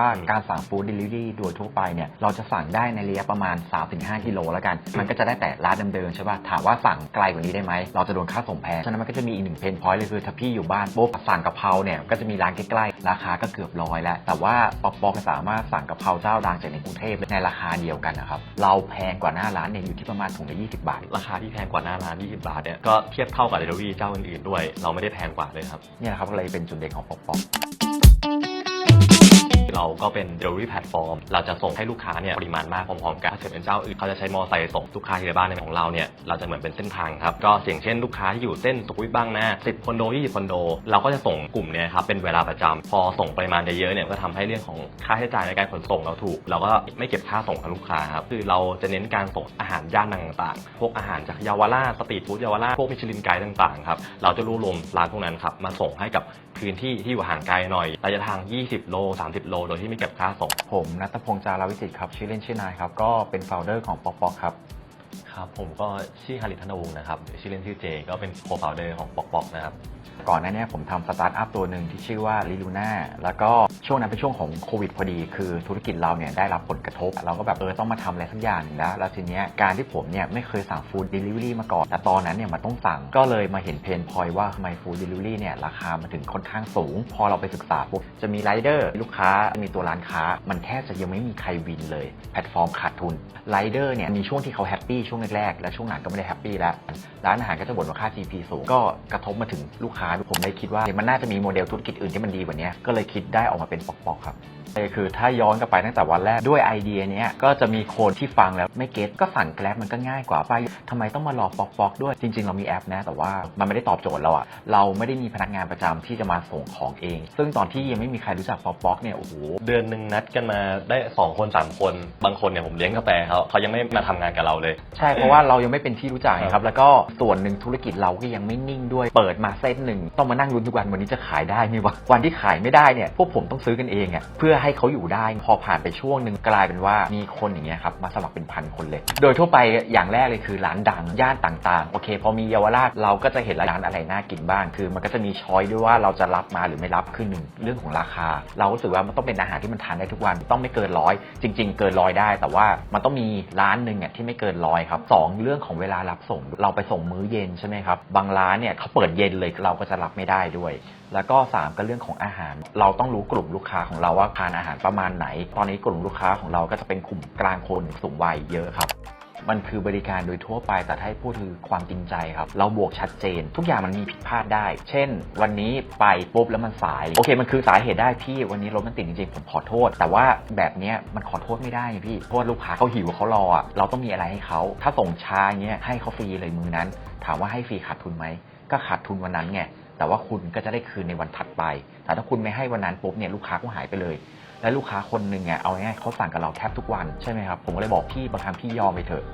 ว่าการสั่งฟู้ดเดลิเวอรี่โดยทั่วไปเนี่ยเราจะสั่งได้ในระยะประมาณ 3-5 กิโลแล้วกัน มันก็จะได้แต่ร้านเดิมๆใช่ป่ะถามว่าสั่งไกลกว่านี้ได้ไหม เราจะโดนค่าส่งแพง ฉะนั้นมันก็จะมีอีกหนึ่งเพนพอยต์เลยคือ ถ้าพี่อยู่บ้านปุ๊บสั่งกะเพราเนี่ยก็จะมีร้านใกล้ๆ ราคาก็เกือบร้อยแล้ว แต่ว่าป๊อกป๊อกสามารถสั่งกะเพราเจ้าดังจากในกรุงเทพในราคาเดียวกันนะครับเราแพงกว่าหน้าร้านเนี่ยอยู่ที่ประมาณถุงละ20 บาท ราคาที่แพงกว่าหน้าร้าน 20 บาทเนี่ยก็เทียบเท่ากับเดลิเวอรี่เจ้าอื่นๆด้วย เราไม่ได้แพงกว่าเลยครับเนี่ยนะครับก็เลยเป็นจุดเด่นของป๊อกป๊อก เราก็เป็น delivery platform เราจะส่งให้ลูกค้าเนี่ยปริมาณมากพร้อมๆกันถ้าเกิดเป็นเจ้าอื่นเขาจะใช้มอไซค์ส่งลูกค้าที่ในบ้านในของเราเนี่ยเราจะเหมือนเป็นเส้นทางครับก็อย่างเช่นลูกค้าที่อยู่เส้นสุขุมวิทบ้างหน้า10คอนโด20คอนโด เราก็จะส่งกลุ่มเนี่ยครับเป็นเวลาประจำพอส่งปริมาณเยอะๆเนี่ยก็ทำให้เรื่องของค่าใช้จ่ายในการขนส่งเราถูก เราก็ไม่เก็บค่าส่งกับลูกค้าครับคือเราจะเน้นการส่งอาหารย่านต่างๆ พวกอาหารจากเยาวราชสตรีทฟู้ดเยาวราชพวกมิชลินไกด์ต่างๆครับเราจะรวบรวมร้านพวกนั้นครับมาส่งให้กับพื้นที่ที่อยู่ห่างไกลหน่อยระยะทาง 20 โล 30 โลโดยที่ไม่เก็บค่าส่ง ผมนัทพงษ์จาราวิจิตรครับ ชื่อเล่นชื่อนายครับ ก็เป็นโฟลเดอร์ของปอกปอกครับครับผมก็ชื่อฮาริธนวงศ์นะครับหรือชื่อเล่นชื่อเจก็เป็นโคฟาวเดอร์ของปอกปอกนะครับ ก่อนหน้านี้ผมทำสตาร์ทอัพตัวหนึ่งที่ชื่อว่าลิลูน่าแล้วก็ช่วงนั้นเป็นช่วงของโควิดพอดี คือธุรกิจเราเนี่ยได้รับผลกระทบ เราก็แบบเออต้องมาทำอะไรสักอย่างหนึ่งแล้ว แล้วทีเนี้ยการที่ผมเนี่ยไม่เคยสั่งฟู้ดเดลิเวอรี่มาก่อน แต่ตอนนั้นเนี่ยมันต้องสั่งก็เลยมาเห็นเพนพอยว่าทำไมฟู้ดเดลิเวอรี่เนี่ยราคามันถึงค่อนข้างสูง พอเราไปศึกษาปุ๊บจะมีไรเดอร์ลูกค้ามีตัวร้านค้า มันแทบจะยังไม่มีใครวินเลยแพลตฟอร์มขาดทุนไรเดอร์เนี่ยมีช่วงที่เขาแฮปปี้ช่วงแรกๆ และช่วงหลังก็ไม่ได้แฮปปี้แล้ว ร้านอาหารก็จะบ่นว่าค่า GP สูง ก็กระทบมาถึงลูกค้า ผมเลยคิดว่ามันน่าจะมีโมเดลธุรกิจอื่นที่มันดีกว่านี้ก็เลยคิดได้ออกมาเป็นปอกๆครับเลยคือถ้าย้อนกลับไปตั้งแต่วันแรกด้วยไอเดียเนี้ยก็จะมีคนที่ฟังแล้วไม่เก็ตก็สั่งแกล็บมันก็ง่ายกว่าไปทำไมต้องมารอปอกๆด้วยจริง ๆ เรามีแอปนะแต่ว่ามันไม่ได้ตอบโจทย์เราอะเราไม่ได้มีพนักงานประจำที่จะมาส่งของเอง ซึ่งตอนที่ยังไม่มีใครรู้จักปอกๆเนี่ยโอ้โหเดือนหนึ่งนัดกันมาได้ 2 คน 3 คน บางคนเนี่ยผมเลี้ยงกาแฟเขาเขายังไม่มาทำงานกับเราเลยใช่เพราะว่าเรายังไม่เป็นที่รู้จักไงครับ แล้วก็ส่วนหนึ่งธุรกิจเราก็ยังไม่นิ่งด้วยเปิดมาเส้นหนึ่งต้องมานั่งรุ้นทุกวันวันนี้จะขายได้ไหมวะวันที่ขายไม่ได้เนี่ยพวกผมต้องซื้อกันเองอะเพื่อให้เขาอยู่ได้พอผ่านไปช่วงหนึ่งกลายเป็นว่ามีคนอย่างเงี้ยครับมาสมัครเป็นพันคนเลย โดยทั่วไปอย่างแรกเลยคือร้านดังย่านต่างๆโอเค พอมีเยาวราชเราก็จะเห็นร้านอะไรน่ากินบ้างคือ มันก็จะมีช้อยด้วยว่าเราจะรับมาหรือไม่รับคือหนึ่งเรื่องของราคา เรารู้สึกว่ามันต้องเป็นอาหารที่มันทานได้ทุกวันต้องไม่เกินร้อยจริง ๆ เกินร้อยได้ แต่ว่ามันต้องมีร้านหนึ่งอะที่ไม่เกินร้อยครับสองเรื่องของเวลารับส่ง เราไปส่งมื้อเย็นใช่ไหมครับ บางร้านเนี่ยเขาเปิดเย็นเลยเราก็จะรับไม่ได้ด้วย แล้วก็ 3 ก็เรื่องของอาหาร เราต้องรู้กลุ่มลูกค้าของเราว่าทานอาหารประมาณไหน ตอนนี้กลุ่มลูกค้าของเราก็จะเป็นกลุ่มกลางคนสูงวัยเยอะครับ มันคือบริการโดยทั่วไปแต่ให้พูดคือความจริงใจครับ เราบวกชัดเจน ทุกอย่างมันมีผิดพลาดได้ เช่น วันนี้ไปปุ๊บแล้วมันสาย โอเค มันคือสาเหตุได้พี่ วันนี้รถมันติดจริงๆผมขอโทษ แต่ว่าแบบเนี้ยมันขอโทษไม่ได้พี่เพราะลูกค้าเขาหิวเขารอเราต้องมีอะไรให้เขาถ้าส่งช้าเงี้ยให้เขาฟรีเลยมือนั้น ถามว่าให้ฟรีขาดทุนไหมก็ขาดทุนวันนั้นไงแต่ว่าคุณก็จะได้คืนในวันถัดไป แต่ถ้าคุณไม่ให้วันนั้นปุ๊บเนี่ยลูกค้าก็หายไปเลย และลูกค้าคนหนึ่งอะเอาง่ายๆเขาสั่งกับเราแทบทุกวันใช่ไหมครับผมก็เลยบอกพี่บางครั้งพี่ยอมไปเถอะ